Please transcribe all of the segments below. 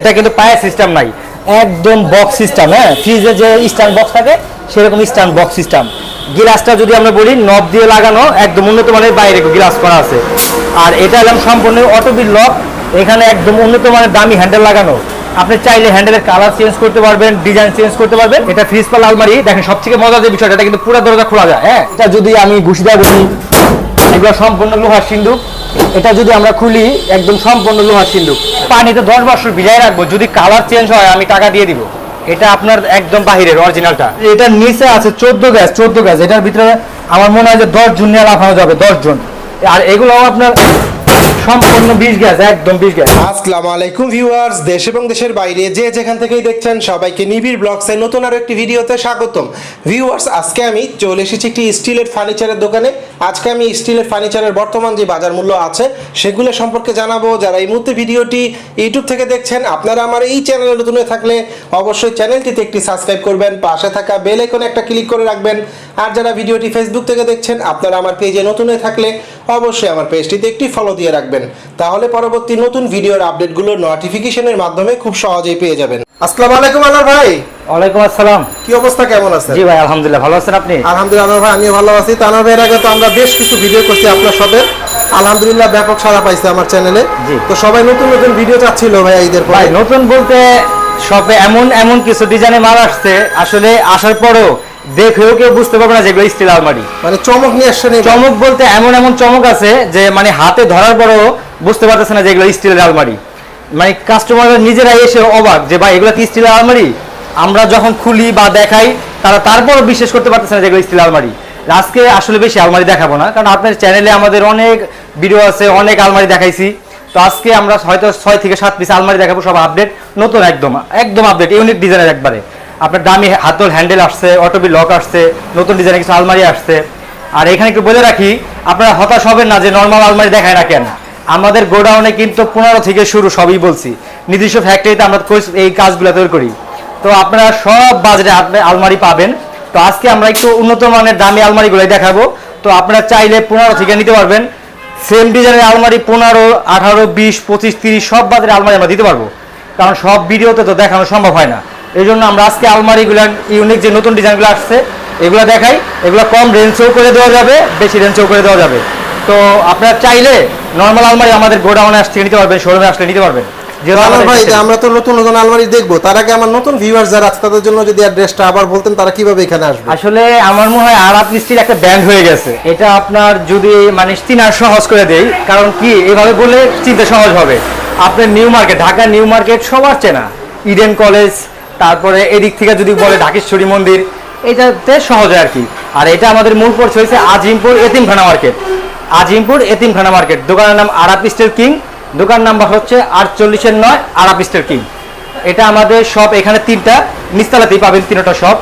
এটা কিন্তু পায়ের সিস্টেম নাই। একদম বক্স সিস্টেম হ্যাঁ? ফ্রিজে যে স্ট্যান্ড বক্স থাকে, সেরকম স্ট্যান্ড বক্স সিস্টেম গ্লাসটা যদি আমরা বলি নব দিয়ে লাগানো, একদম উন্নত মানের বাইরে গ্লাস করা আছে। আর এটা এলাম সম্পূর্ণ অটোবিল লক এখানে একদম উন্নত মানের দামি হ্যান্ডেল লাগানো। আপনি চাইলে হ্যান্ডেলের কালার চেঞ্জ করতে পারবেন ডিজাইন চেঞ্জ করতে পারবেন। এটা ফ্রিজ পাল আলমারি, দেখেন সব থেকে মজার যে বিষয়টা, এটা কিন্তু পুরো দরজা খোলা যায় হ্যাঁ? এটা যদি আমি ঘুষিদা বলি এগুলো সম্পূর্ণ লোহার সিন্ধুক এটা যদি আমরা খুলি, একদম সম্পূর্ণ লোহার সিন্ধুক পানিতে দশ বছর ভিজাই রাখব। যদি কালার চেঞ্জ হয়, আমি টাকা দিয়ে দিব। এটা আপনার একদম বাহিরের অরিজিনালটা এটার নিচে আছে চোদ্দ গ্যাস চোদ্দ গ্যাস। এটার ভিতরে আমার মনে হয় যে দশ জন নিয়ে লাফানো যাবে, দশ জন। আর এগুলো আপনার সম্পূর্ণ বিশ দেশ এবং দেশের বাইরে যে যেখান থেকেই দেখছেন, সবাইকে নিবিড় নতুন একটি ভিডিওতে স্বাগতম। ভিউয়ার্স, আজকে আমি চলে এসেছি একটি দোকানে। আজকে আমি স্টিলের বর্তমান যে বাজার মূল্য আছে, সেগুলো সম্পর্কে জানাব। যারা এই মুহূর্তে ভিডিওটি ইউটিউব থেকে দেখছেন, আপনারা আমার এই চ্যানেলে নতুন থাকলে অবশ্যই চ্যানেলটিতে একটি সাবস্ক্রাইব করবেন, পাশে থাকা বেল আইকনে একটা ক্লিক করে রাখবেন। আর যারা ভিডিওটি ফেসবুক থেকে দেখছেন, আপনারা আমার পেজে নতুন থাকলে অবশ্যই আমার পেজটিতে একটি ফলো দিয়ে রাখবেন। তাহলে পরবর্তী নতুন ভিডিওর আপডেটগুলো নোটিফিকেশনের মাধ্যমে খুব সহজেই পেয়ে যাবেন। আসসালামু আলাইকুম আনোয়ার ভাই। ওয়ালাইকুম আসসালাম। কি অবস্থা কেমন আছে জি ভাই আলহামদুলিল্লাহ। ভালো আছেন আপনি? আলহামদুলিল্লাহ ভাই আমিও ভালো আছি। তো আনোয়ার ভাইয়ের আগে তো আমরা বেশ কিছু ভিডিও করছি আপনার সাথে। আলহামদুলিল্লাহ ব্যাপক সাড়া পাইছে আমার চ্যানেলে। তো সবাই নতুন নতুন ভিডিও চাচ্ছিল ভাই ঈদের পরে। ভাই নতুন বলতে শপে এমন এমন কিছু ডিজাইনের মাল আসছে। আসলে আসার পরেও দেখেও কেউ বুঝতে পারবে না যেগুলো স্টিল আলমারি। মানে চমক নিয়ে আসছেন এই চমক বলতে এমন এমন চমক আছে যে মানে হাতে ধরার পরও বুঝতে পারতেছে না যে এগুলো স্টিলের আলমারি। মানে কাস্টমাররা নিজেরাই এসে অবাক যে ভাই এগুলো কি স্টিলের আলমারি? আমরা যখন খুলি বা দেখাই তারা তারপরও বিশ্বাস করতে পারতেছে না যে এগুলো স্টিল আলমারি। আজকে আসলে বেশি আলমারি দেখাবো না কারণ আপনার চ্যানেলে আমাদের অনেক ভিডিও আছে অনেক আলমারি দেখাইছি। তো আজকে আমরা হয়তো ছয় থেকে সাত পিস আলমারি দেখাবো সব আপডেট নতুন একদম একদম আপডেট ইউনিক ডিজাইনের একবারে। আপনার দামি হাতল হ্যান্ডেল আসছে অটোবি লক আসছে, নতুন ডিজাইনের কিছু আলমারি আসছে। আর এখানে একটু বলে রাখি, আপনারা হতাশ হবেন না যে নর্মাল আলমারি দেখায় না কেন আমাদের গোডাউনে কিন্তু পনেরো থেকে শুরু সবই বলছি। নির্দিষ্ট ফ্যাক্টরিতে আমরা এই কাজগুলো তৈরি করি। তো আপনারা সব বাজারে আলমারি পাবেন। তো আজকে আমরা একটু উন্নত মানের দামি আলমারিগুলোই দেখাবো। তো আপনারা চাইলে পনেরো থেকে নিতে পারবেন। সেম ডিজাইনের আলমারি পনেরো, আঠারো, বিশ, পঁচিশ, তিরিশ, সব বাজারে আলমারি আমরা দিতে পারব। কারণ সব ভিডিওতে তো দেখানো সম্ভব হয় না। এই জন্য আমরা আজকে আলমারিগুলো ইউনিক যে নতুন ডিজাইনগুলো আসছে এগুলো দেখাই। এগুলো কম রেঞ্জেও করে দেওয়া যাবে বেশি রেঞ্জেও করে দেওয়া যাবে। তো আপনারা চাইলে নর্মাল আলমারি আমাদের গোডাউনে আসতে নিতে পারবেন শোরুমে আসলে নিতে পারবেন। ভাই আমরা তো নতুন নতুন আলমারি দেখব। তার আগে আমার নতুন ভিউয়ার্স যারা আছে তাদের জন্য যদি অ্যাড্রেসটা আবার বলতেন তারা কীভাবে এখানে আসবে? আসলে আমার মনে হয় আরাত মিস্ত্রির একটা ব্যান্ড হয়ে গেছে। এটা আপনার যদি মানে চিনার সহজ করে দেই কারণ কি এভাবে বলে চিনতে সহজ হবে। আপনার new market Dhaka new market সবার চেনা। ইডেন কলেজ তারপরে এদিক থেকে যদি বলে ঢাকেশ্বরী মন্দির, এটাতে সহজ আর কি। আর এটা আমাদের মূল পড়ছে হয়েছে আজিমপুর এতিমখানা মার্কেট। আজিমপুর এতিমখানা মার্কেট। দোকানের নাম আরাপ স্টেল কিং। দোকান নাম্বার হচ্ছে আটচল্লিশের নয়, আরাপ স্টেল কিং। এটা আমাদের শপ এখানে তিনটা নিস্তালাতেই পাবেন তিনটা শপ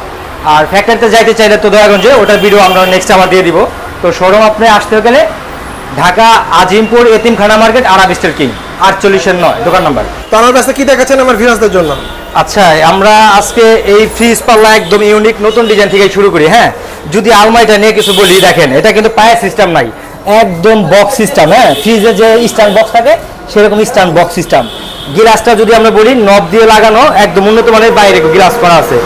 আর ফ্যাক্টরিতে যাইতে চাইলে তো দয়াগঞ্জে, ওটার ভিডিও আমরা নেক্সট আবার দিয়ে দিব। তো শোরুম আপনি আসতে গেলে ঢাকা আজিমপুর এতিমখানা মার্কেট আরাব স্টেল কিং আটচল্লিশের নয় দোকান নাম্বার। তো আমার কাছে কি দেখাচ্ছেন আমার ভিউয়ার্সদের জন্য? আচ্ছা আমরা আজকে এই ফ্রিজ পাল্লা একদম ইউনিক নতুন ডিজাইন থেকে শুরু করি হ্যাঁ? যদি আলমারিটা নিয়ে কিছু বলি দেখেন এটা কিন্তু পায়ের সিস্টেম নাই একদম বক্স সিস্টেম হ্যাঁ? ফ্রিজে যে স্ট্যান্ড বক্স থাকে সেরকম স্ট্যান্ড বক্স সিস্টেম গিলাসটা যদি আমরা বলি নব দিয়ে লাগানো একদম উন্নত মানের বাইরে গিলাস করা আছে।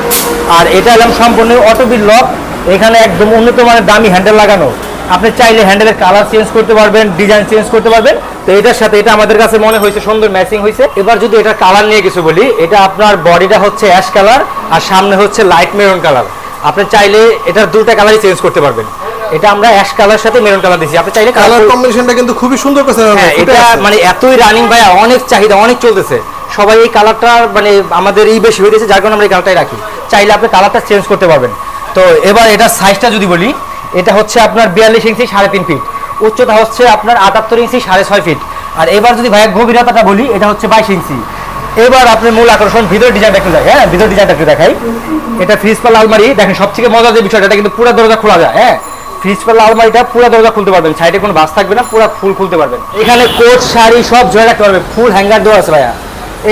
আর এটা এলাম সম্পূর্ণ অটোবিল লক এখানে একদম উন্নত মানের দামি হ্যান্ডেল লাগানো। আপনি চাইলে হ্যান্ডেলের কালার চেঞ্জ করতে পারবেন ডিজাইন চেঞ্জ করতে পারবেন। তো এটার সাথে এটা আমাদের কাছে মনে হয়েছে সুন্দর ম্যাচিং হয়েছে। এবার যদি এটা কালার নিয়ে কিছু বলি এটা আপনার বডিটা হচ্ছে অ্যাশ কালার আর সামনে হচ্ছে লাইট মেরুন কালার আপনি চাইলে এটার দুটো কালারই চেঞ্জ করতে পারবেন। এটা আমরা অ্যাশ কালার সাথে মেরুন কালার দিচ্ছি আপনি চাইলে কালার কম্বিনেশনটা কিন্তু খুবই সুন্দর আনোয়ার হ্যাঁ এটা মানে এতই রানিং ভাই অনেক চাহিদা অনেক চলতেছে। সবাই এই কালারটা মানে আমাদের এই বেশি হয়ে গেছে যার কারণে আমরা এই কালারটাই রাখি। চাইলে আপনি কালারটা চেঞ্জ করতে পারবেন। তো এবার এটা সাইজটা যদি বলি এটা হচ্ছে আপনার বিয়াল্লিশ ইঞ্চি সাড়ে তিন ফিট উচ্চতা হচ্ছে আপনার আটাত্তর ইঞ্চি সাড়ে ছয় ফিট আর এবার যদি ভাইয়ের গভীরতাটা বলি, এটা হচ্ছে বাইশ ইঞ্চি। এবার আপনি মূল আকর্ষণ ভিতর ডিজাইনটা একটু দেখাই। হ্যাঁ ভিতর ডিজাইনটা একটু দেখাই। এটা ফ্রিজ পাল্লা আলমারি। দেখেন সব থেকে মজার যে বিষয়টা, এটা কিন্তু পুরো দরজা খোলা যায়। হ্যাঁ ফ্রিজ পাল্লা আলমারিটা পুরো দরজা খুলতে পারবেন। সাইডে কোনো বাস থাকবে না, পুরো ফুল খুলতে পারবেন। এখানে কোট, শাড়ি সব জয় রাখতে পারবেন। ফুল হ্যাঙ্গার দেওয়া আছে ভাইয়া।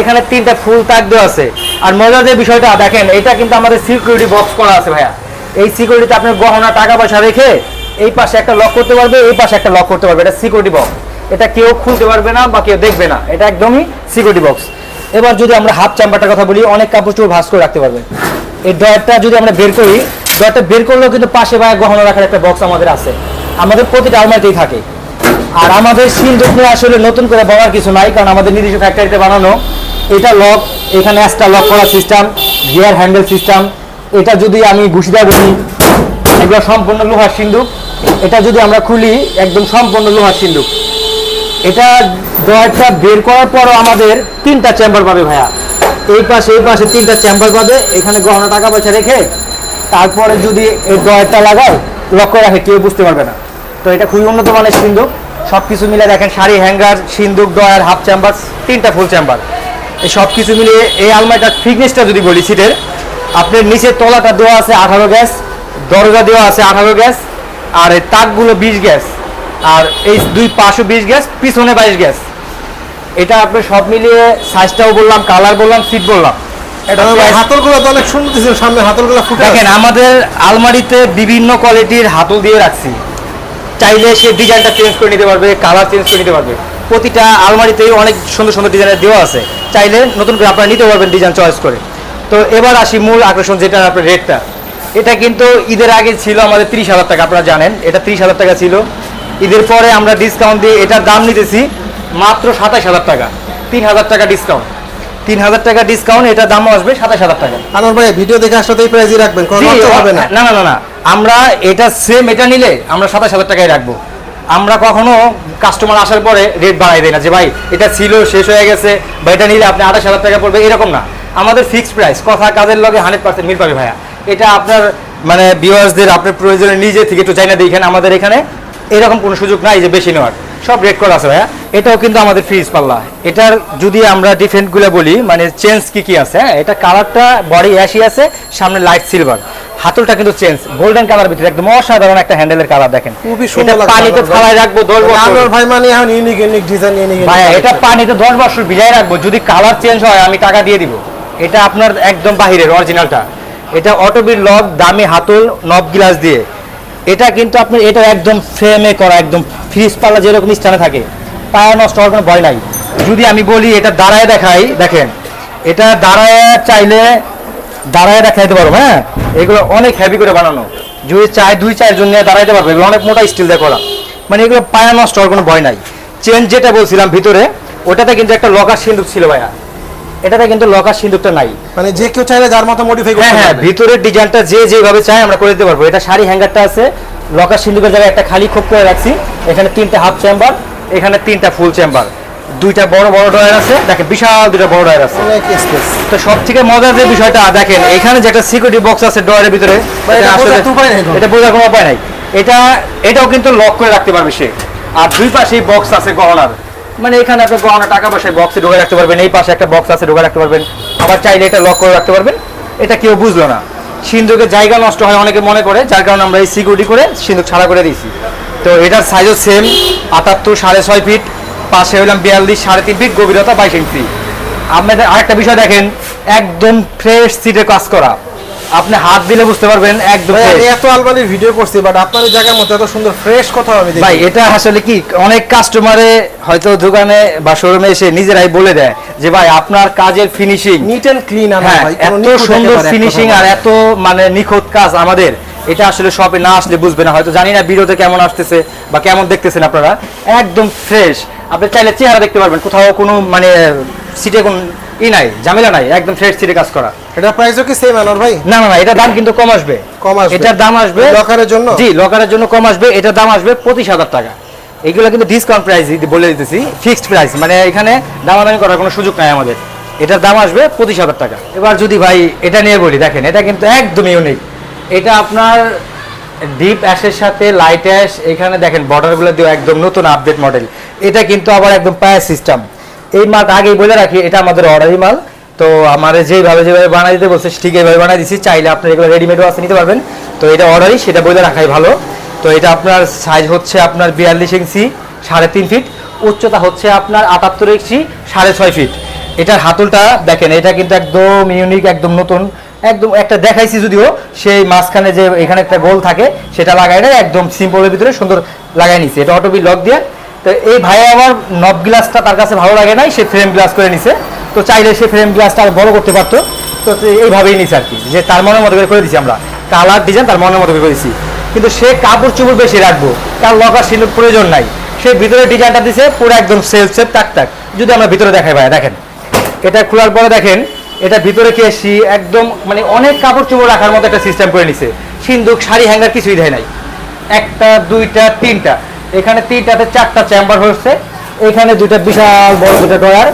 এখানে তিনটা ফুল তাক দেওয়া আছে। আর মজার যে বিষয়টা, দেখেন, এটা কিন্তু আমাদের সিকিউরিটি বক্স করা আছে ভাইয়া। এই সিকিউরিটিতে আপনার গহনা টাকা পয়সা রেখে এই পাশে একটা লক করতে পারবে, এই পাশে একটা লক করতে পারবে। এটা সিকিউরিটি বক্স এটা কেউ খুলতে পারবে না বা কেউ দেখবে না। এটা একদমই সিকিউরিটি বক্স এবার যদি আমরা হাফ চাম্বারটার কথা বলি, অনেক কাপড় চোপড় ভাঁজ করে রাখতে পারবে। এই ডয়ারটা যদি আমরা বের করি ডয়ারটা বের করলেও কিন্তু পাশে বা গহনা রাখার একটা বক্স আমাদের আছে। আমাদের প্রতিটা আলমারিতেই থাকে। আর আমাদের সিন্ধুক নিয়ে আসলে নতুন করে বলার কিছু নাই, কারণ আমাদের নিজস্ব ফ্যাক্টরিতে বানানো। এটা লক এখানে একটা লক করা সিস্টেম গিয়ার হ্যান্ডেল সিস্টেম এটা যদি আমি ঘুষিদা বলি এগুলো সম্পূর্ণ লোহার সিন্ধুক এটা যদি আমরা খুলি, একদম সম্পূর্ণ লোহার সিন্ধুক এটা ড্রয়ারটা বের করার পরও আমাদের তিনটা চেম্বার পাবে ভাইয়া। এই পাশে এই পাশে তিনটা চেম্বার পাবে। এখানে গহনা, টাকা পয়সা রেখে তারপরে যদি এই ড্রয়ারটা লাগাও লক্ষ্য রাখে, কেউ বুঝতে পারবে না। তো এটা খুবই উন্নত মানের সিন্ধুক সব কিছু মিলে দেখেন, শাড়ি, হ্যাঙ্গার সিন্ধুক ড্রয়ার হাফ চেম্বার, তিনটা ফুল চেম্বার। এই সব কিছু মিলিয়ে এই আলমারিটার থিকনেসটা যদি বলি সিটের আপনার নিচের তলাটা দেওয়া আছে আঠারো গ্যাস দরজা দেওয়া আছে আঠারো গ্যাস আর এই তাকগুলো বিশ গ্যাস আর এই দুই পাঁচশো বিশ গ্যাস পিছনে বাইশ গ্যাস। এটা আপনি সব মিলিয়ে সাইজটাও বললাম কালার বললাম সিট বললাম। এটা হাতলগুলো তো অনেক সুন্দর দিয়েছেন সামনে হাতলগুলো ফুটে দেখেন আমাদের আলমারিতে বিভিন্ন কোয়ালিটির হাতল দিয়ে রাখছি। চাইলে সে ডিজাইনটা চেঞ্জ করে নিতে পারবে কালার চেঞ্জ করে নিতে পারবে। প্রতিটা আলমারিতেই অনেক সুন্দর সুন্দর ডিজাইনের দেওয়া আছে। চাইলে নতুন করে আপনারা নিতে পারবেন ডিজাইন চয়েস করে। তো এবার আসি মূল আকর্ষণ যেটা আপনার রেটটা এটা কিন্তু ঈদের আগে ছিল আমাদের তিরিশ হাজার টাকা আপনারা জানেন। এটা তিরিশ হাজার টাকা ছিল। ঈদের পরে আমরা ডিসকাউন্ট দিয়ে এটার দাম নিতেছি মাত্র সাতাশ হাজার টাকা। তিন হাজার টাকা ডিসকাউন্ট তিন হাজার টাকা ডিসকাউন্ট এটার দাম আসবে সাতাশ হাজার টাকা। আনোয়ার ভাই ভিডিও দেখে আসলে এই প্রাইজই রাখবেন হবে না। না না না না। আমরা এটা সেম এটা নিলে আমরা সাতাশ হাজার টাকায় রাখব। আমরা কখনো কাস্টমার আসার পরে রেট বাড়াই দেয় না যে ভাই এটা ছিল শেষ হয়ে গেছে বা এটা নিলে আপনি আঠাশ হাজার টাকা পড়বে। এরকম না। আমাদের ফিক্সড প্রাইস কথা কাজের লগে হান্ড্রেড পার্সেন্ট মিল পাবে ভাইয়া। এটা আপনার মানে ভিউয়ার্সদের আপনার প্রয়োজনে নিজে থেকে একটু চাই না দেখেন আমাদের এখানে এরকম কোনো সুযোগ নাই যে বেশি নেওয়ার। সব রেট করা আছে ভাইয়া। এটাও কিন্তু আমাদের ফ্রিজ পাল্লা। এটার যদি আমরা ডিফারেন্টগুলো বলি মানে চেঞ্জ কি কি আছে হ্যাঁ? এটা কালারটা বডি অ্যাশি আছে সামনে লাইট সিলভার হাতলটা কিন্তু চেঞ্জ গোল্ডেন কালার ভিতরে একদম অসাধারণ একটা হ্যান্ডেলের কালার দেখেন। খুবই সুন্দর পানিতে আমার রাখব বছর। ভাই মানে এখন ইউনিক ইউনিক ডিজাইন ইউনিক ভাইয়া এটা পানিতে দশ বছর ভিজাই রাখব যদি কালার চেঞ্জ হয় আমি টাকা দিয়ে দিব। এটা আপনার একদম বাহিরের অরিজিনালটা এটা অটোবির লক দামি হাতল, নব গ্লাস দিয়ে। এটা কিন্তু আপনি, এটা একদম ফ্রেমে করা, একদম ফ্রিজ পাল্লা যেরকম স্থানে থাকে। পায়া নষ্ট হওয়ার কোনো ভয় নাই। যদি আমি বলি, এটা দাঁড়ায় দেখাই, দেখেন। এটা দাঁড়ায় চাইলে, দাঁড়ায় দেখাইতে পারব হ্যাঁ? এগুলো অনেক হেভি করে বানানো। যদি চাই, দুই চারজন নিয়ে দাঁড়াইতে পারবে, এগুলো অনেক মোটা স্টিল দিয়ে করা। মানে এগুলো পায়া নষ্ট হওয়ার কোনো ভয় নাই। চেন যেটা বলছিলাম ভিতরে, ওটাতে কিন্তু একটা লকার সিন্দুক ছিল ভাইয়া। এটাতে কিন্তু লকার সিন্দুকটা নাই। মানে যে কেউ চাইলে যার মতো মডিফাই হ্যাঁ করতে হ্যাঁ ভিতরের ডিজাইনটা যে যেভাবে আমরা করে দিতে পারব। এটা শাড়ি হ্যাঙ্গারটা আছে লকার সিন্দুকের জায়গায় একটা খালি খোপ করে রাখছি। এখানে তিনটা হাফ চেম্বার এখানে তিনটা ফুল চেম্বার দুইটা বড় বড় ড্রয়ার আছে। দেখেন বিশাল দুইটা বড় ড্রয়ার আছে। তো সব থেকে মজার যে বিষয়টা দেখেন এখানে যে একটা সিকিউরিটি বক্স আছে ড্রয়ারের ভিতরে। এটা বোঝার কোনো উপায় নাই। এটা এটাও কিন্তু লক করে রাখতে পারবে সে। আর দুই পাশেই বক্স আছে গহনার। মানে এখানে আপনি গহনা, টাকা পয়সা বক্সে ঢোকা রাখতে পারবেন, এই পাশে একটা বক্স আছে, ঢোকা রাখতে পারবেন। আবার চাইলে এটা লক করে রাখতে পারবেন। এটা কেউ বুঝলো না। সিন্ধুকের জায়গা নষ্ট হয় অনেকে মনে করে, যার কারণে আমরা এই সিকিউরিটি করে সিন্ধুক ছাড়া করে দিয়েছি। তো এটার সাইজও সেম আটাত্তর সাড়ে ছয় ফিট পাশে হইলাম বিয়াল্লিশ সাড়ে তিন ফিট গভীরতা বাইশ ইঞ্চি আপনাদের আরেকটা বিষয় দেখেন, একদম ফ্রেশ সিটে কাজ করা। আপনি হাত দিলে বুঝতে পারবেন একদম এত আলমারির ভিডিও করছি বাট আপনার জায়গার মতো এত সুন্দর ফ্রেশ কথা আমি দেখি। ভাই এটা আসলে কি অনেক কাস্টমারে হয়তো দোকানে বা শোরুমে এসে নিজেরাই বলে দেয় যে ভাই আপনার কাজের ফিনিশিং নিট এন্ড ক্লিন হ্যাঁ ভাই এত সুন্দর ফিনিশিং আর এত মানে নিখুঁত কাজ আমাদের এটা আসলে শপে না আসলে বুঝবে না। হয়তো জানি না ভিডিওতে কেমন আসতেছে বা কেমন দেখতেছেন আপনারা। একদম ফ্রেশ আপনি চাইলে চেহারা দেখতে পারবেন কোথাও কোনো মানে সিটে কোন ই নাই ঝামেলা নাই একদম ফ্রেশ সিটে কাজ করা। এটা প্রাইসও কি সেম আনোয়ার ভাই? না না না এটার দাম কিন্তু কম আসবে। কম আসবে? এটার দাম আসবে লকারের জন্য? জি লকারের জন্য কম আসবে এটার দাম আসবে পঁচিশ হাজার টাকা। এগুলো কিন্তু ডিসকাউন্ট প্রাইস বলে দিতেছি ফিক্সড প্রাইস মানে এখানে দামাদামি করার কোনো সুযোগ নাই আমাদের। এটার দাম আসবে পঁচিশ হাজার টাকা। এবার যদি ভাই এটা নিয়ে বলি দেখেন এটা কিন্তু একদম ইউনিক এটা আপনার ডিপ অ্যাশের সাথে লাইট অ্যাশ এখানে দেখেন বর্ডারগুলো দিয়ে একদম নতুন আপডেট মডেল এটা কিন্তু আবার একদম পায়ার সিস্টেম এই মালটা আগেই বলে রাখি, এটা আমাদের অর্ডারি মাল। তো আমার যেভাবে যেভাবে বানাই দিতে বলছে, ঠিক এইভাবে বানাই দিচ্ছি চাইলে আপনি এগুলো রেডিমেডও আছে, নিতে পারবেন। তো এটা অর্ডারই সেটা বলে রাখাই ভালো। তো এটা আপনার সাইজ হচ্ছে আপনার বিয়াল্লিশ ইঞ্চি, সাড়ে তিন ফিট উচ্চতা হচ্ছে আপনার আটাত্তর ইঞ্চি, সাড়ে ছয় ফিট এটার হাতলটা দেখেন, এটা কিন্তু একদম ইউনিক একদম নতুন। একদম একটা দেখাইছি যদিও, সেই মাঝখানে যে এখানে একটা গোল থাকে, সেটা লাগাই না একদম সিম্পলের ভিতরে সুন্দর লাগাই নিছে। এটা অটোবি লক দিয়ে তো এই ভাই আমার নব গ্লাসটা তার কাছে ভালো লাগে নাই, সে ফ্রেম গ্লাস করে নিছে। তো চাইলে সে ফ্রেম গ্লাসটা আর বড় করতে পারতো। তো এইভাবেই নিছে আর কি যে তার মনের মতো করে দিছি আমরা। কালার ডিজাইন তার মনের মতো করে করেছি কিন্তু সে কাপড় চুপড় বেশি রাখব। তার লকার শিল্প প্রয়োজন নাই। সে ভিতরে ডিজাইনটা দিছে, পুরো একদম সেলফ সেফ টাক টাক। যদি আমরা ভিতরে দেখাই ভাই দেখেন। এটা খোলার পরে দেখেন, এটা ভিতরে কি এসি একদম মানে অনেক কাপড় চোপড় রাখার মতো একটা সিস্টেম করে নিছে। সিন্দুক, শাড়ি হ্যাঙ্গার কিছুই দেয় নাই। একটা, দুইটা, তিনটা। এখানে তিনটাতে চারটা চেম্বার হচ্ছে এখানে দুইটা বিশাল বড় দুটো ডয়ার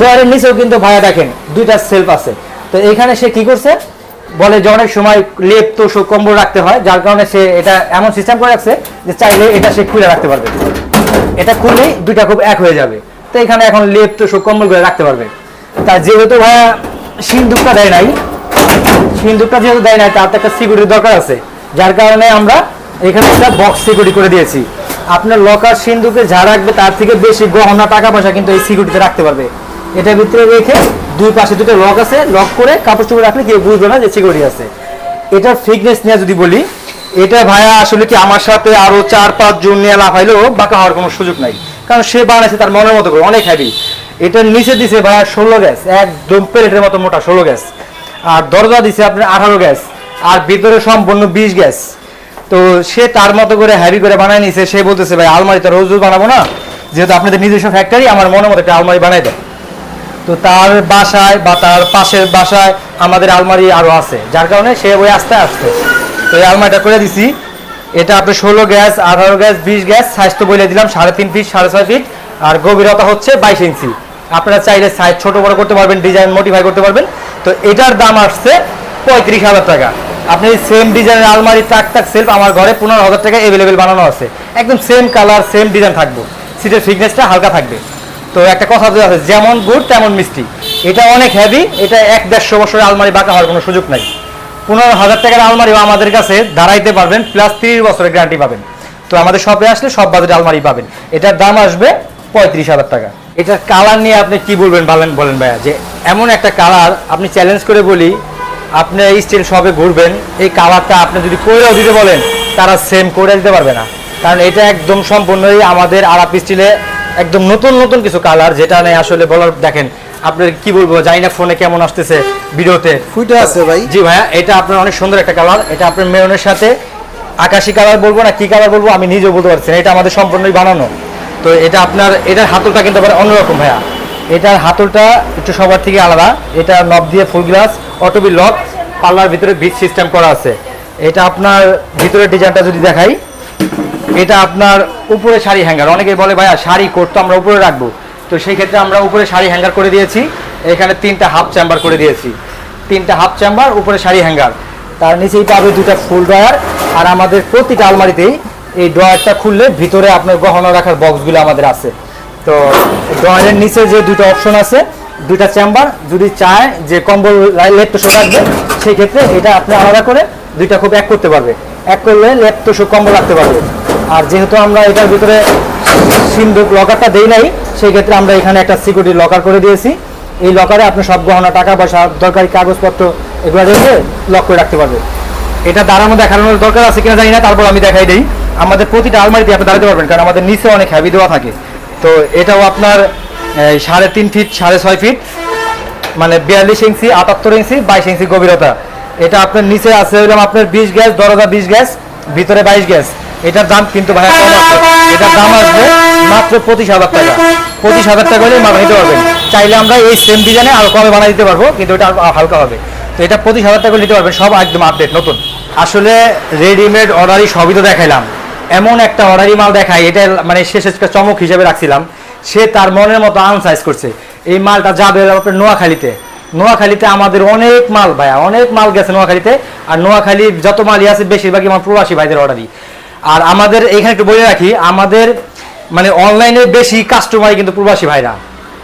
ডয়ারের নিচেও কিন্তু ভাইয়া দেখেন, দুইটা সেলফ আছে। তো এখানে সে কি করছে? বলে যে অনেক সময় লেপ তো কম্বল রাখতে হয়, যার কারণে সে এটা এমন সিস্টেম করে রাখছে যে চাইলে এটা সে খুলে রাখতে পারবে। এটা খুললেই দুইটা খুব এক হয়ে যাবে। তো এখানে এখন লেপ তো কম্বল করে রাখতে পারবে। তা যেহেতু ভাইয়া সিন্দুকটা দেয় নাই, সিন্দুকটা যেহেতু দেয় নাই, তার তো একটা সিকিউরিটি দরকার আছে। যার কারণে আমরা এখানে একটা বক্স সিকিউরিটি করে দিয়েছি। আপনার লকার সিন্ধুকে যা রাখবে তার থেকে বেশি গহনা টাকা পয়সা কিন্তু এই সিকিউরিটিতে রাখতে পারবে। এটার ভিতরে রেখে দুই পাশে দুটো লক আছে লক করে কাপড় চোপড় রাখলে কেউ বুঝবে না যে সিকিউরিটি আছে। এটার ফিটনেস নিয়ে যদি বলি, এটা ভাইয়া আসলে কি আমার সাথে আরও চার, পাঁচ জন নিয়ে লাভ লাফাইলেও বাঁকা হওয়ার কোনো সুযোগ নাই। কারণ সে বানাইছে তার মনের মতো করে, অনেক হ্যাভি এটার নিচে দিছে ভাইয়া ষোলো গ্যাস একদম প্লেটের মতো মোটা ষোলো গ্যাস আর দরজা দিছে আপনার আঠারো গ্যাস আর ভিতরে সম্পূর্ণ বিশ গ্যাস তো সে তার মতো করে হ্যাভি করে বানায় নিছে, সে বলতেছে, ভাই আলমারি তো রোজ রোজ বানাবো না, যেহেতু আপনাদের নিজস্ব ফ্যাক্টরি আমার মনে মতো একটা আলমারি বানাই দেয় তো তার বাসায় বা তার পাশের বাসায় আমাদের আলমারি আরও আছে, যার কারণে সে ওই আস্তে আসছে তো এই আলমারিটা করে দিছি। এটা আপনি ষোলো গ্যাস, আঠারো গ্যাস, বিশ গ্যাস সাইজ তো বলে দিলাম, সাড়ে তিন ফিট সাড়ে ছয় ফিট আর গভীরতা হচ্ছে বাইশ ইঞ্চি। আপনারা চাইলে সাইজ ছোট বড় করতে পারবেন ডিজাইন মডিফাই করতে পারবেন। তো এটার দাম আসছে পঁয়ত্রিশ হাজার টাকা। আপনি সেম ডিজাইনের আলমারি টাক টাক সেলফ আমার ঘরে পনেরো হাজার টাকা অ্যাভেলেবেল বানানো আছে। একদম সেম কালার সেম ডিজাইন থাকব। সিটের ফিটনেসটা হালকা থাকবে। তো একটা কথা তো আছে যেমন গুড় তেমন মিষ্টি। এটা অনেক হেভি এটা এক দেড়শো বছরের আলমারি বাঁকা হওয়ার কোনো সুযোগ নাই। পনেরো হাজার টাকার আলমারিও আমাদের কাছে দাঁড়াইতে পারবেন প্লাস তিরিশ বছরের গ্যারান্টি পাবেন। তো আমাদের শপে আসলে সব বাজারে আলমারি পাবেন। এটার দাম আসবে পঁয়ত্রিশ হাজার টাকা। এটার কালার নিয়ে আপনি কি বলবেন বলেন বলেন ভাইয়া? যে এমন একটা কালার আপনি চ্যালেঞ্জ করে বলি আপনি এই স্টিল শপে ঘুরবেন এই কালারটা আপনি যদি করেও দিতে বলেন তারা সেম করে দিতে পারবে না। কারণ এটা একদম সম্পূর্ণই আমাদের আরাপ স্টিলে একদম নতুন নতুন কিছু কালার যেটা নেই আসলে বলার দেখেন আপনার কি বলব জানি না ফোনে কেমন আসতেছে ভিডিওতে। ফুটে আছে ভাই। জি ভাইয়া এটা আপনার অনেক সুন্দর একটা কালার এটা আপনার মেরনের সাথে আকাশি কালার বলব না কি কালার বলব আমি নিজেও বলতে পারছি না এটা আমাদের সম্পূর্ণই বানানো। তো এটা আপনার এটার হাতলটা কিন্তু আবার অন্যরকম ভাইয়া। এটার হাতলটা একটু সবার থেকে আলাদা। এটা নব দিয়ে ফুল গ্লাস অটোবি লক পাল্লার ভিতরে বিচ সিস্টেম করা আছে। এটা আপনার ভিতরে ডিজাইনটা যদি দেখাই, এটা আপনার উপরে শাড়ি হ্যাঙ্গার অনেকেই বলে, ভাইয়া, শাড়ি কোট তো আমরা উপরে রাখব। তো সেই ক্ষেত্রে আমরা উপরে শাড়ি হ্যাঙ্গার করে দিয়েছি। এখানে তিনটা হাফ চেম্বার করে দিয়েছি। তিনটা হাফ চেম্বার উপরে শাড়ি হ্যাঙ্গার তার নিচেই পাবে দুটা ফুল ড্রয়ার আর আমাদের প্রতিটা আলমারিতেই এই ড্রয়ারটা খুললে ভিতরে আপনার গহনা রাখার বক্সগুলো আমাদের আছে। তো ড্রয়ারের নিচে যে দুটো অপশন আছে, দুইটা চেম্বার, যদি চায় যে কম্বল লেপ শো রাখবে সেই ক্ষেত্রে এটা আপনি আলাদা করে দুইটা খুব এক করতে পারবে। এক করলে লেপ শো কম্বল রাখতে পারবে। আর যেহেতু আমরা এটার ভিতরে সিন্ধুক লকারটা দেই নাই সেই ক্ষেত্রে আমরা এখানে একটা সিকিউরিটি লকার করে দিয়েছি। এই লকারে আপনি সব গহনা, টাকা পয়সা, দরকারি কাগজপত্র এগুলো রেখে লক করে রাখতে পারবে। এটা দাঁড়ানো দেখানোর দরকার আছে কিনা জানি না, তারপর আমি দেখাই দিই। আমাদের প্রতিটা আলমারিতে আপনি দাঁড়াতে পারবেন, কারণ আমাদের নিচে অনেক হ্যাভি দেওয়া থাকে। তো এটাও আপনার সাড়ে তিন ফিট, সাড়ে ছয় ফিট মানে বিয়াল্লিশ ইঞ্চি, আটাত্তর ইঞ্চি, বাইশ ইঞ্চি গভীরতা। এটা আপনার নিচে আছে হইলাম আপনার বিশ গ্যাস, দরজা বিশ গ্যাস, ভিতরে বাইশ গ্যাস। এটার দাম কিন্তু ভাইয়া কম এটার দাম আসবে মাত্র পঁচিশ হাজার টাকা। পঁচিশ হাজার টাকা হলে মাল নিতে পারবেন। চাইলে আমরা এই সেম ডিজাইনে আরও কমে বানিয়ে দিতে পারব, কিন্তু এটা হালকা হবে। তো এটা পঁচিশ হাজার টাকা নিতে পারবেন, সব একদম আপডেট নতুন। আসলে রেডিমেড অর্ডারই সবই তো দেখাইলাম। এমন একটা অর্ডারি মাল দেখায় এটা মানে শেষ একটা চমক হিসেবে রাখছিলাম। সে তার মনের মতো আনসাইজ করছে। এই মালটা যাবে আপনার নোয়াখালীতে। নোয়াখালীতে আমাদের অনেক মাল ভাইয়া, অনেক মাল গেছে নোয়াখালীতে। আর নোয়াখালীর যত মালই আছে, বেশিরভাগই আমার প্রবাসী ভাইদের অর্ডারই আর আমাদের, এখানে একটু বলে রাখি, আমাদের মানে অনলাইনে বেশি কাস্টমারই কিন্তু প্রবাসী ভাইরা।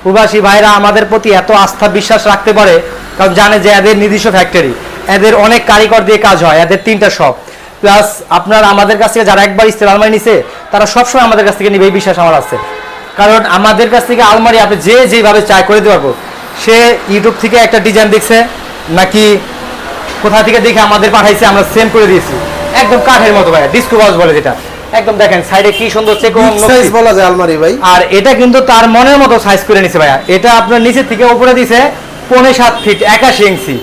প্রবাসী ভাইরা আমাদের প্রতি এত আস্থা বিশ্বাস রাখতে পারে, কারণ জানে যে এদের নিজস্ব ফ্যাক্টরি এদের অনেক কারিগর দিয়ে কাজ হয়, এদের তিনটা শপ প্লাস আপনার আমাদের কাছ থেকে যারা একবার ইস্তের আলমারি নিছে তারা সবসময় আমাদের কাছ থেকে নিবে এই বিশ্বাস আমার আছে। কারণ আমাদের কাছ থেকে আলমারি আপনি যে যেভাবে চাই করে দিতে পারব। সে ইউটিউব থেকে একটা ডিজাইন দেখছে নাকি কোথা থেকে দেখে আমাদের পাঠাইছে আমরা সেম করে দিয়েছি। একদম কাঠের মতো ভাই ডিস্কো বক্স বলে যেটা। একদম দেখেন সাইডে কি সুন্দর চেক সাইজ বলা যায় আলমারি ভাই। আর এটা কিন্তু তার মনের মতো সাইজ করে নিছে ভাইয়া। এটা আপনার নিচে থেকে উপরে দিছে পৌনে সাত ফিট একাশি ইঞ্চি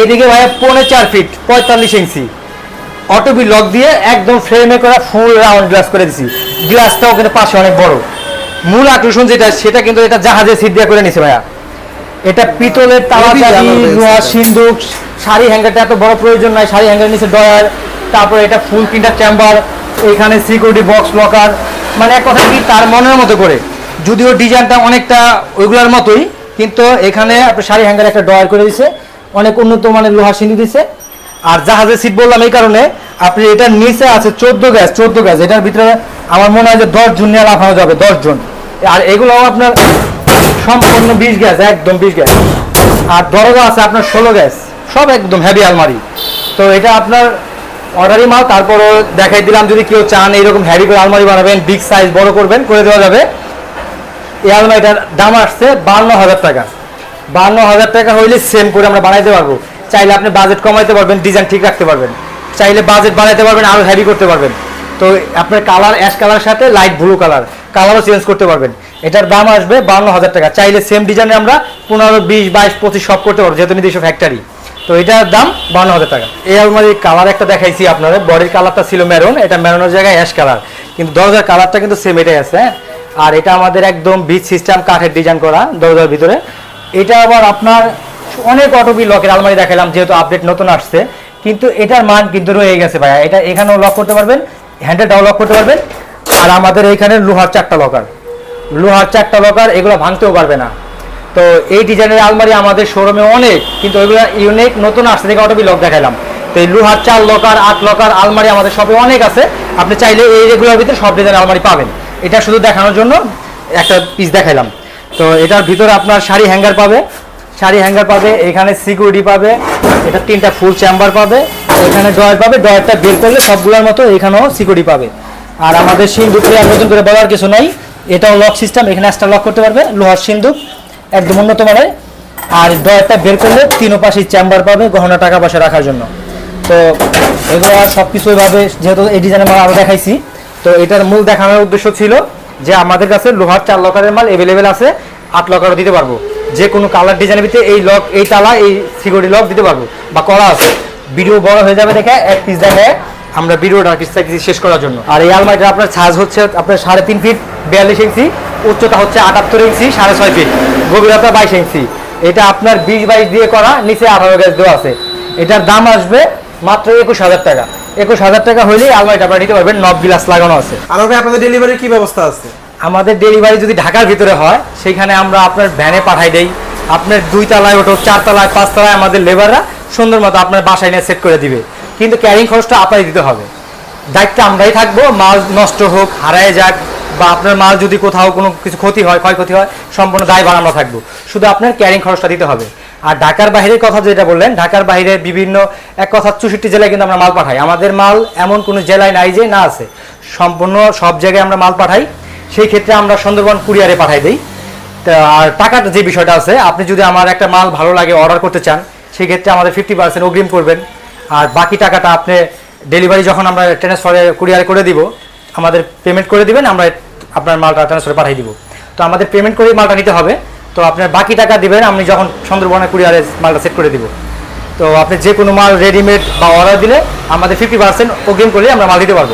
এইদিকে ভাইয়া পৌনে চার ফিট পঁয়তাল্লিশ ইঞ্চি অটোবি লক দিয়ে একদম ফ্রেমে করা ফুল রাউন্ড গ্লাস করে দিছি। গ্লাসটাও কিন্তু পাশে অনেক বড়। মূল আকর্ষণ যেটা সেটা কিন্তু এটা জাহাজে সিট দিয়ে করে নিছে ভাইয়া। এটা পিতলের তালা। সিন্দুক শাড়ি হ্যাঙ্গারটা এত বড় প্রয়োজন নাই। শাড়ি হ্যাঙ্গার নিচে ডয়ার তারপরে এটা ফুল প্রিন্টার চেম্বার এখানে সিকিউরিটি বক্স লকার মানে এক কথা কি তার মনের মতো করে। যদিও ডিজাইনটা অনেকটা ওইগুলোর মতোই কিন্তু এখানে আপনার শাড়ি হ্যাঙ্গার একটা ডয়ার করে দিছে। অনেক উন্নত মানের লোহা সিন্ধু দিছে। আর জাহাজে সিট বললাম এই কারণে, আপনি এটার নিচে আছে চোদ্দ গ্যাস চোদ্দ গ্যাস, এটার ভিতরে আমার মনে হয় যে দশ জন নিয়ে লাফানো যাবে, দশ জন। আর এগুলো আপনার সম্পূর্ণ বিশ গ্যাস, একদম বিশ গ্যাস। আর দরজা আছে আপনার ষোলো গ্যাস, সব একদম হ্যাভি আলমারি। তো এটা আপনার অর্ডারই মাল, তারপরও দেখাই দিলাম, যদি কেউ চান এইরকম হেভি করে আলমারি বানাবেন বিগ সাইজ বড় করবেন, করে দেওয়া যাবে। এই আলমারিটার দাম আসছে বান্ন হাজার টাকা। বান্ন হাজার টাকা হইলে সেম করে আমরা বানাইতে পারব। চাইলে আপনি বাজেট কমাইতে পারবেন ডিজাইন ঠিক রাখতে পারবেন। চাইলে বাজেট বানাইতে পারবেন আরও হ্যাভি করতে পারবেন। তো আপনার কালার অ্যাশ কালার সাথে লাইট ব্লু কালার কালারও চেঞ্জ করতে পারবেন। এটার দাম আসবে বান্ন হাজার টাকা। চাইলে সেম ডিজাইনে আমরা পনেরো, বিশ, বাইশ, পঁচিশ সব করতে পারব, যেহেতু নিজস্ব ফ্যাক্টরি তো এটার দাম বান্ন হাজার টাকা। এই আলমারির কালার একটা দেখাইছি আপনাদের বডির কালারটা ছিল মেরুন এটা মেরুনের জায়গায় অ্যাশ কালার কিন্তু দরজার কালারটা কিন্তু সেম এটাই আছে হ্যাঁ? আর এটা আমাদের একদম বিচ সিস্টেম কাঠের ডিজাইন করা দরজার ভিতরে। এটা আবার আপনার অনেক অটোবি লকের আলমারি দেখালাম, যেহেতু আপডেট নতুন আসছে। কিন্তু এটার মান কিন্তু রয়ে গেছে ভাইয়া। এটা এখানেও লক করতে পারবেন হ্যান্ডেলটাও লক করতে পারবেন। আর আমাদের এইখানে লোহার চারটা লকার লোহার চারটা লকার এগুলো ভাঙতেও পারবে না। তো এই ডিজাইনের আলমারি আমাদের শোরুমে অনেক, কিন্তু ওইগুলো ইউনিক নতুন আসছে দেখে অটোবি লক দেখালাম তো এই লোহার চার লকার আট লকার আলমারি আমাদের শপে অনেক আছে। আপনি চাইলে এই রেগুলার ভিতরে সব ডিজাইনের আলমারি পাবেন। এটা শুধু দেখানোর জন্য একটা পিস দেখাইলাম। তো এটার ভিতরে আপনার শাড়ি হ্যাঙ্গার পাবে। শাড়ি হ্যাঙ্গার পাবে, এখানে সিকিউরিটি পাবে, এটা তিনটা ফুল চেম্বার পাবে, এখানে ডয়ার পাবে ড্রয়ারটা বের করলে সবগুলোর মতো এখানেও সিকিউরিটি পাবে। আর আমাদের সিন্দুক আর নতুন করে বলার কিছু নাই, এটাও লক সিস্টেম এখানে একটা লক করতে পারবে, লোহার সিন্দুক, একদম উন্নত মানের। আর ডয়ারটা বের করলে তিন পাশে চেম্বার পাবে গহনা টাকা পয়সা রাখার জন্য। তো এগুলো আর সব কিছু এভাবে যেহেতু এই ডিজাইনের মাল আরও দেখাইছি, তো এটার মূল দেখানোর উদ্দেশ্য ছিল যে আমাদের কাছে লোহার চার লকারের মাল এভেলেবেল আছে, আট লকারও দিতে পারব। যে কোনো কালার ডিজাইনের ভিতরে এই লক এই তালা, এই সিকিউরিটি লক দিতে পারব। বা করা আছে। ভিডিও বড় হয়ে যাবে দেখে এক পিস দেখে আমরা ভিডিওটা কিছু কিছু শেষ করার জন্য। আর এই আলমারিটা আপনার সাইজ হচ্ছে, আপনার সাড়ে তিন ফিট বিয়াল্লিশ ইঞ্চি উচ্চতা হচ্ছে আটাত্তর ইঞ্চি সাড়ে ছয় ফিট গভীরতা বাইশ ইঞ্চি এটা আপনার বিশ বাইশ দিয়ে করা, নিচে আঠারো গ্যাস দেওয়া আছে। এটার দাম আসবে মাত্র একুশ হাজার টাকা। একুশ হাজার টাকা হলেই আলমারিটা আপনারা নিতে পারবেন, নব গ্লাস লাগানো আছে। আর আপনাদের ডেলিভারির কি ব্যবস্থা আছে? আমাদের ডেলিভারি যদি ঢাকার ভিতরে হয়, সেখানে আমরা আপনার ভ্যানে পাঠাই দেই। আপনার দুই তলায় ওঠো চার তলায়, পাঁচ তলায় আমাদের লেবাররা সুন্দর মতো আপনার বাসায় নিয়ে সেট করে দিবে। কিন্তু ক্যারিং খরচটা আপনারই দিতে হবে। দায়িত্ব আমরাই থাকব, মাল নষ্ট হোক, হারায় যাক, বা আপনার মাল যদি কোথাও কোনো কিছু ক্ষতি হয়, ক্ষয়ক্ষতি হয়, সম্পূর্ণ দায় ভার আমরা থাকব। শুধু আপনার ক্যারিং খরচটা দিতে হবে। আর ঢাকার বাইরের কথা যেটা বললেন, ঢাকার বাইরে বিভিন্ন, এক কথা চৌষট্টি জেলায় কিন্তু আমরা মাল পাঠাই। আমাদের মাল এমন কোনো জেলায় নাই যে না আছে। সম্পূর্ণ সব জায়গায় আমরা মাল পাঠাই। সেই ক্ষেত্রে আমরা সুন্দরবন কুরিয়ারে পাঠাই দিই। আর টাকাটা যে বিষয়টা আছে, আপনি যদি আমার একটা মাল ভালো লাগে অর্ডার করতে চান সেই ক্ষেত্রে আমাদের ফিফটি পার্সেন্ট অগ্রিম করবেন। আর বাকি টাকাটা আপনি ডেলিভারি যখন আমরা ট্রান্সফারে কুরিয়ারে করে দিব, আমাদের পেমেন্ট করে দিবেন, আমরা আপনার মালটা ট্রান্সফারে পাঠিয়ে দিব। তো আমাদের পেমেন্ট করে মালটা নিতে হবে। তো আপনার বাকি টাকা দিবেন, আমি যখন সুন্দরবনে কুরিয়ারে মালটা সেট করে দিব। তো আপনি যে কোনো মাল রেডিমেড বা অর্ডার দিলে আমাদের ফিফটি পার্সেন্ট অগ্রিম করলে আমরা মাল দিতে পারব।